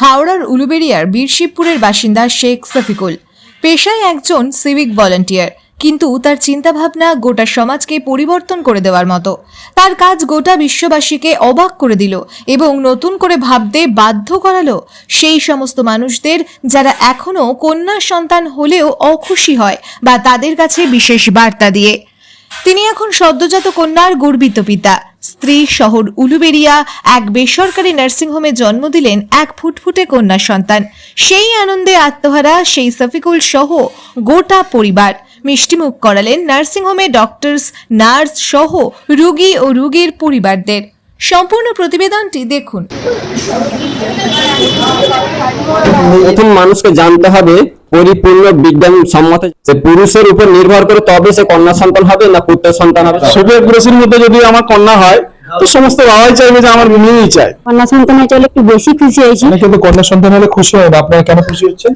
হাওড়ার উলুবেড়িয়ার বীরশিবপুরের বাসিন্দা শেখ সফিকুল পেশায় একজন সিভিক ভলান্টিয়ার কিন্তু তার চিন্তাভাবনা গোটা সমাজকে পরিবর্তন করে দেওয়ার মতো। তার কাজ গোটা বিশ্ববাসীকে অবাক করে দিল এবং নতুন করে ভাবতে বাধ্য করালো সেই সমস্ত মানুষদের যারা এখনও কন্যা সন্তান হলেও অখুশি হয় বা তাদের কাছে বিশেষ বার্তা দিয়ে। তিনি এখন সদ্যজাত কন্যার গর্বিত পিতা। স্ত্রী শহর উলুবেরিয়া এক বেসরকারি নার্সিংহোমে জন্ম দিলেন এক ফুটফুটে কন্যা সন্তান। সেই আনন্দে আত্মহারা সেই সফিকুল সহ গোটা পরিবার। মিষ্টিমুখ করালেন নার্সিংহোমে ডক্টরস নার্স সহ রোগী ও রুগীর পরিবারদের। সম্পূর্ণ প্রতিবেদনটি দেখুন। প্রথম মানুষকে জানতে হবে পরিপূর্ণ বিজ্ঞান সম্মত যে পুরুষের উপর নির্ভর করে তবে সে কন্যা সন্তান হবে না পুত্র সন্তান হবে। সুখে পুরুষের মধ্যে যদি আমার কন্যা হয় তো সমস্ত বাবাই চাইবে যে আমার মেয়েই চাই কন্যা সন্তানের চাইলে একটু বেশি খুশি হয়েছি। না কিন্তু কন্যা সন্তান হলে খুশি হবে আপনারা কেন খুশি হচ্ছেন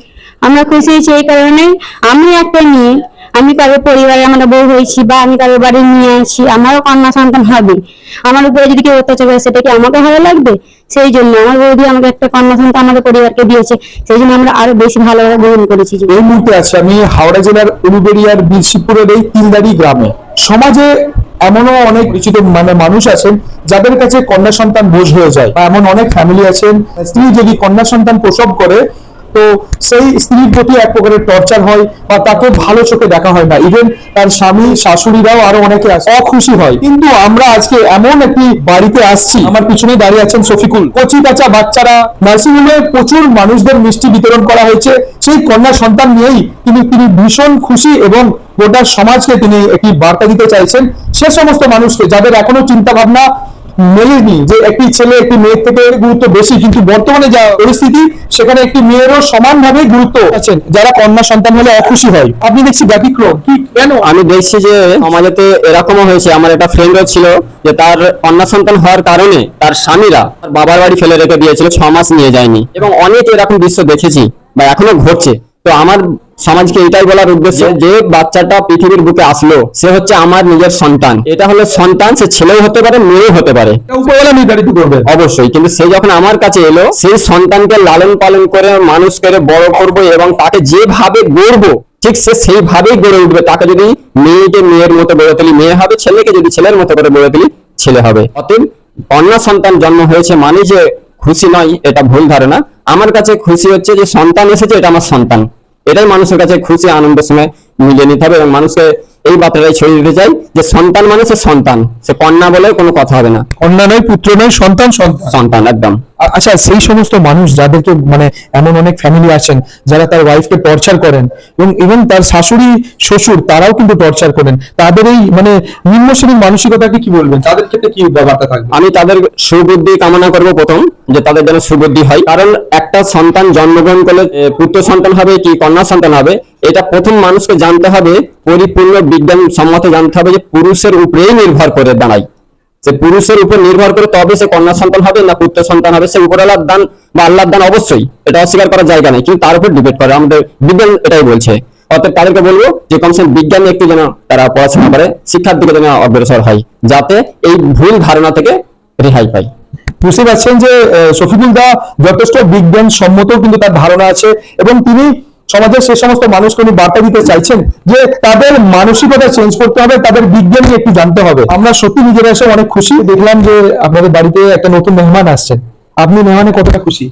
আমরা খুশি হয়েছি এই কারণে আমি একটা মেয়ে আমি কারোর পরিবারে আমরা বউ হয়েছি বা আমি কারোর বাড়ি নিয়ে আসি আমারও কন্যা সন্তান হবে। আমার উপরে যদি কেউ অত্যাচার করে, সেটা কি আমাকে ভালো লাগবে? সেই জন্য আমার বৌদি আমাকে একটা কন্যা সন্তান আমাদের পরিবারকে দিয়েছে। সেই জন্য আমরা আরও বেশি ভালোভাবে গ্রহণ করেছি। এই মুহূর্তে আছি আমি হাওড়া জেলার উলুবেড়িয়ার বীরশিবপুরের এই তিলদারি গ্রামে। সমাজে এমনও অনেক পরিচিত মানে মানুষ আছেন যাদের কাছে কন্যা সন্তান বোঝ হয়ে যায় এমন অনেক ফ্যামিলি আছেন। স্ত্রী যদি কন্যা সন্তান প্রসব করে তো সেই স্ত্রীর প্রতি এক প্রকারের টর্চার হয় বা তাকে ভালো চোখে দেখা হয় না। ইভেন তার স্বামী শাশুড়িরাও আরও অনেকে অখুশি হয়। কিন্তু আমরা আজকে এমন একটি বাড়িতে আসছি। আমার পিছনে দাঁড়িয়ে আছেন শফিকুল। কচি কাঁচা বাচ্চারা নার্সিংহোমে প্রচুর মানুষদের মিষ্টি বিতরণ করা হয়েছে। সেই কন্যা সন্তান নিয়েই তিনি তিনি ভীষণ খুশি এবং গোটা সমাজকে তিনি একটি বার্তা দিতে চাইছেন। সে সমস্ত মানুষকে যাদের এখনও চিন্তা ভাবনা মেলেনি যে একটি ছেলে, একটি মেয়ের থেকে গুরুত্ব বেশি, কিন্তু বর্তমানে যা পরিস্থিতি, সেখানে একটি মেয়েরও সমানভাবে গুরুত্ব আছেন যারা কন্যা সন্তান হলে অখুশি হয়। আপনি দেখছি ব্যতিক্রম। কি, কেন? আমি দেখছি যে সমাজেতে এরকমও হয়েছে। আমার একটা ফ্রেন্ডও ছিল যে তার কন্যা সন্তান হওয়ার কারণে তার স্বামীরা তার বাবার বাড়ি ফেলে রেখে দিয়েছিল, ছ মাস নিয়ে যায়নি। এবং অনেক এরকম দৃশ্য দেখেছি বা এখনও ঘটছে। তো আমার সমাজকে এটাই বলার উদ্দেশ্য যে বাচ্চাটা পৃথিবীর বুকে আসলো সে হচ্ছে আমার নিজের সন্তান। এটা হলো সন্তান সে ছেলেও হতে পারে মেয়েও হতে পারে। নির্ধারিত করবে। অবশ্যই কিন্তু সে যখন আমার কাছে এলো সেই সন্তানকে লালন পালন করে মানুষ করে বড় করব এবং তাকে যেভাবে গড়বো ঠিক সে সেইভাবেই গড়ে উঠবে। তাকে যদি মেয়েকে মেয়ের মতো গড়ে তুলি মেয়ে হবে ছেলেকে যদি ছেলের মতো করে গড়ে তুলি ছেলে হবে। অতএব কন্যা সন্তান জন্ম হয়েছে মানে যে খুশি নয়, এটা ভুল ধারণা। আমার কাছে খুশি হচ্ছে যে সন্তান এসেছে, এটা আমার সন্তান। এটাই মানুষের কাছে খুশি, আনন্দের সময় মিলিয়ে নিতে হবে এবং মানুষকে এই বার্তাটাই ছড়িয়ে দিতে চাই যে সন্তান মানে সে সন্তান। সে কন্যা বলে কোনো কথা হবে না। কন্যা নয় পুত্র নয় সন্তান সন্তান। একদম। আচ্ছা সেই সমস্ত মানুষ যাদেরকে মানে এমন অনেক ফ্যামিলি আছেন যারা তার ওয়াইফকে টর্চার করেন এবং এবং তার শাশুড়ি শ্বশুর তারাও কিন্তু টর্চার করেন তাদের এই মানে নিম্ন শ্রেণির মানসিকতাকে কি বলবেন? তাদের ক্ষেত্রে কি বার্তা থাকবে? আমি তাদের সুবুদ্ধি কামনা করব প্রথম যে তাদের যেন সুবুদ্ধি হয়। কারণ একটা সন্তান জন্মগ্রহণ করলে পুত্র সন্তান হবে কি কন্যা সন্তান হবে এটা প্রথম মানুষকে জানতে হবে, পরিপূর্ণ বিজ্ঞান সম্মত জানতে হবে যে পুরুষের উপরেই নির্ভর করে দাঁড়ায়। যে পুরুষের উপর নির্ভর করে তবে সে কন্যা সন্তান হবে না পুত্র সন্তান হবে, সে উপরালার দান বা আল্লাহর দান অবশ্যই এটা অস্বীকার করার জায়গা নেই, কিন্তু তার উপর ডিপেন্ড করে। আমাদের বিজ্ঞান এটাই বলছে। অর্থাৎ তাদেরকে বলব যে কমসে কম বিজ্ঞানে একটু যেন তারা পড়াশোনা করে, শিক্ষার দিকে যেন অগ্রসর হয়, যাতে এই ভুল ধারণা থেকে রেহাই পায়। বুঝতে পারছেন যে শফিকুল দা যথেষ্ট বিজ্ঞান সম্মত কিন্তু তার ধারণা আছে এবং তিনি সমাজের সে সমস্ত মানুষকে উনি বার্তা দিতে চাইছেন যে তাদের মানসিকতা চেঞ্জ করতে হবে, তাদের বিজ্ঞান একটু জানতে হবে। আমরা সত্যি নিজেরা এসে অনেক খুশি। দেখলাম যে আপনাদের বাড়িতে একটা নতুন মেহমান আসছেন। আপনি মেহমানে কতটা খুশি?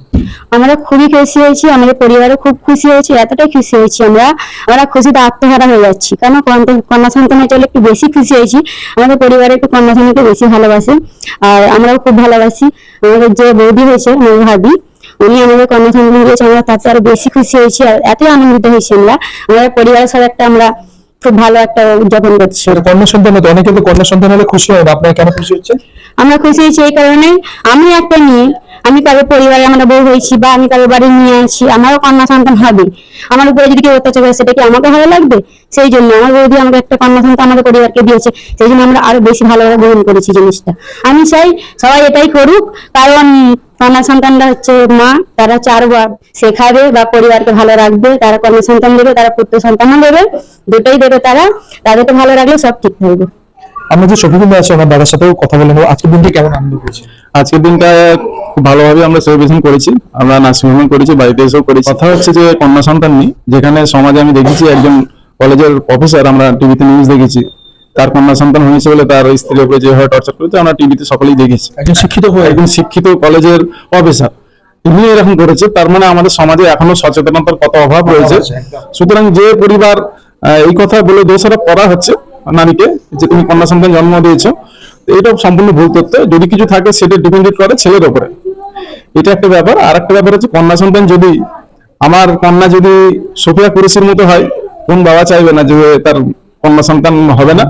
আমরা খুবই খুশি হয়েছি, আমাদের পরিবারও খুব খুশি হয়েছে, এতটাই খুশি হয়েছি আমরা। আমরা খুশিতে আত্মহারা হয়ে যাচ্ছি। কন্যা- কন্যা সন্তানের চলে একটু বেশি খুশি হয়েছি। আমাদের পরিবারে একটু কন্যা সন্তানকে বেশি ভালোবাসে আর আমরাও খুব ভালোবাসি। আমাদের যে বৌদি হয়েছে আমার ভাবি। উনি আমাদের কর্মসংস্থান দিয়েছে আমরা তাতে আরও বেশি খুশি হয়েছি আর এতই আনন্দিত হয়েছি আমরা। আমাদের পরিবারের সাথে একটা আমরা খুব ভালো একটা উদযাপন করছি। কন্যা সন্তান হতো অনেকে তো কন্যা সন্তান হলে খুশি হয় না। আপনারা কেন খুশি হচ্ছে আমরা খুশি হয়েছি এই কারণে। আমি একটা মেয়ে আমি কারোর পরিবারে আমরা বউ হয়েছি বা আমি কারোর বাড়ি নিয়ে আসি আমারও কন্যা সন্তান হবে। আমার উপরে যদি কেউ অত্যাচার করে সেটা কি আমাকে ভালো লাগবে? সেই জন্য আমার বৌদি আমাকে একটা কন্যা সন্তান আমাদের পরিবারকে দিয়েছে সেই জন্য আমরা আরও বেশি ভালোভাবে গ্রহণ করেছি জিনিসটা। আমি চাই সবাই এটাই করুক কারণ কন্যা সন্তানরা হচ্ছে মা তারা চারবার শেখাবে বা পরিবারকে ভালো রাখবে তারা কন্যা সন্তান দেবে তারা পুত্র সন্তানও দেবে দুটোই দেবে তারা তাদেরকে ভালো রাখলে সব ঠিক থাকবে। আমরা যে শফিকুল দা আছে ওনার দাদার সাথেও কথা বলে নেব। আজকের দিনটি কেমন আনন্দ করেছে আজকের দিনটা খুব ভালোভাবে আমরা সেলিব্রেশন করেছি আমরা নার্সিংহোমে করেছি বাড়িতে এসেও করেছি। কথা হচ্ছে যে কন্যা সন্তান নেই যেখানে সমাজে আমি দেখেছি একজন কলেজের প্রফেসর আমরা টিভিতে নিউজ দেখেছি। তার কন্যা সন্তান হয়েছে বলে তার স্ত্রীর উপরে যেভাবে টর্চার করেছে আমরা টিভিতে সকলেই দেখেছি। একজন শিক্ষিত একজন শিক্ষিত কলেজের অফিসার তিনি এরকম করেছে তার মানে আমাদের সমাজে এখনও সচেতনতার কত অভাব রয়েছে। সুতরাং যে পরিবার এই কথা বলে দোষারোপ করা হচ্ছে নারীকে যে তুমি কন্যা সন্তান জন্ম দিয়েছ এটা সম্পূর্ণ ভুল তথ্য। যদি কিছু থাকে সেটা ডিপেন্ডেড করে ছেলের উপরে। এটা একটা ব্যাপার। আর একটা ব্যাপার হচ্ছে কন্যা সন্তান যদি আমার কন্যা যদি সোফিয়া কুরেশির মতো হয় কোন বাবা চাইবে না যে তার কন্যা সন্তান হবে না।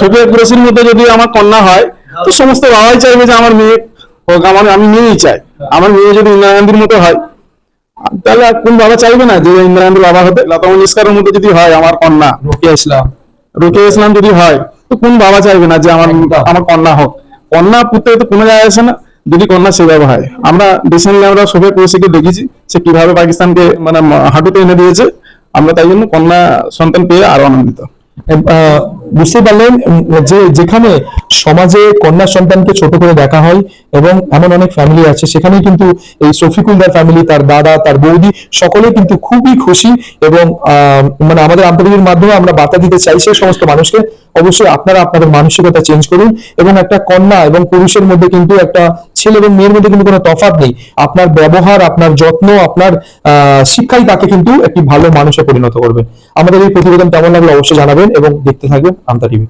সোফিয়া কুরেশির মতো যদি আমার কন্যা হয় তো সমস্ত বাবাই চাইবে যে আমার মেয়ে হোক আমার আমি মেয়েই চাই। আমার মেয়ে যদি ইন্দিরা গান্ধীর মতো হয় তাহলে কোন বাবা চাইবে না যে ইন্দিরা গান্ধীর বাবা হতে? লতা মঙ্গেশকরের মতো যদি হয় আমার কন্যা রোকিয়া ইসলাম। রুকে ইসলাম যদি হয় তো কোন বাবা চাইবে না যে আমার আমার কন্যা হোক? কন্যা পুত্র তো কোনো যায় আসে না। যদি কন্যা সেভাবে হয়। আমরা রিসেন্টলি আমরা সোফিয়া কুরেশিকে দেখেছি, সে কীভাবে পাকিস্তানকে মানে হাঁটুতে এনে দিয়েছে। আমরা তাই জন্য কন্যা সন্তান পেয়ে আরও আনন্দিত। বুঝতে পারলেন যে যেখানে সমাজে কন্যা সন্তানকে ছোট করে দেখা হয় এবং এমন অনেক ফ্যামিলি আছে সেখানে কিন্তু এই শফিকুলদার ফ্যামিলি তার দাদা, তার বৌদি, সকলে কিন্তু খুবই খুশি এবং মানে আমাদের আন্তর্জাতিক মাধ্যমে আমরা বার্তা দিতে চাই সেই সমস্ত মানুষকে। অবশ্যই আপনারা আপনাদের মানসিকতা চেঞ্জ করুন এবং একটা কন্যা এবং পুরুষের মধ্যে কিন্তু একটা ছেলে এবং মেয়ের মধ্যে কিন্তু কোনো তফাৎ নেই। আপনার ব্যবহার, আপনার যত্ন, আপনার শিক্ষাই তাকে কিন্তু একটি ভালো মানুষে পরিণত করবে। আমাদের এই প্রতিবেদন কেমন লাগল অবশ্যই জানাবেন এবং দেখতে থাকবেন அந்த அறிவு